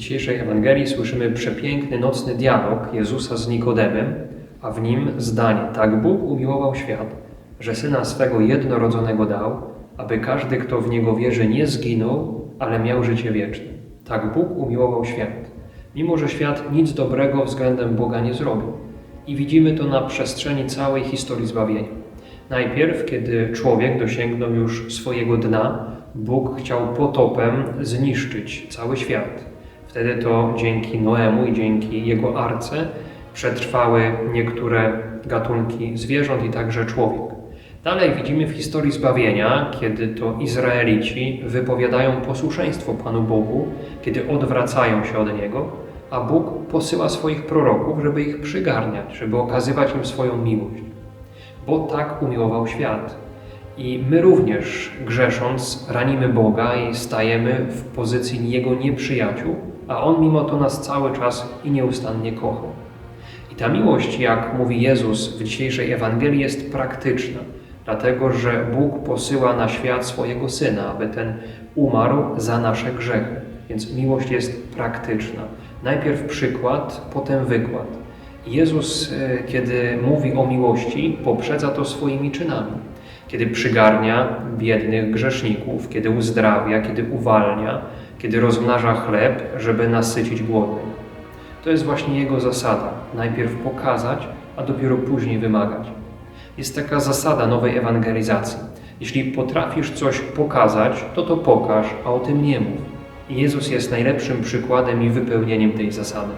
dzisiejszej Ewangelii słyszymy przepiękny nocny dialog Jezusa z Nikodemem, a w nim zdanie: Tak Bóg umiłował świat, że syna swego jednorodzonego dał, aby każdy, kto w niego wierzy, nie zginął, ale miał życie wieczne. Tak Bóg umiłował świat, mimo że świat nic dobrego względem Boga nie zrobił. I widzimy to na przestrzeni całej historii zbawienia. Najpierw, kiedy człowiek dosięgnął już swojego dna, Bóg chciał potopem zniszczyć cały świat. Wtedy to dzięki Noemu i dzięki jego arce przetrwały niektóre gatunki zwierząt i także człowiek. Dalej widzimy w historii zbawienia, kiedy to Izraelici wypowiadają posłuszeństwo Panu Bogu, kiedy odwracają się od Niego, a Bóg posyła swoich proroków, żeby ich przygarniać, żeby okazywać im swoją miłość. Bo tak umiłował świat. I my również, grzesząc, ranimy Boga i stajemy w pozycji Jego nieprzyjaciół, a On mimo to nas cały czas i nieustannie kocha. I ta miłość, jak mówi Jezus w dzisiejszej Ewangelii, jest praktyczna, dlatego że Bóg posyła na świat swojego Syna, aby ten umarł za nasze grzechy. Więc miłość jest praktyczna. Najpierw przykład, potem wykład. Jezus, e, kiedy mówi o miłości, poprzedza to swoimi czynami. Kiedy przygarnia biednych grzeszników, kiedy uzdrawia, kiedy uwalnia, kiedy rozmnaża chleb, żeby nasycić głodnych. To jest właśnie jego zasada. Najpierw pokazać, a dopiero później wymagać. Jest taka zasada nowej ewangelizacji. Jeśli potrafisz coś pokazać, to to pokaż, a o tym nie mów. I Jezus jest najlepszym przykładem i wypełnieniem tej zasady.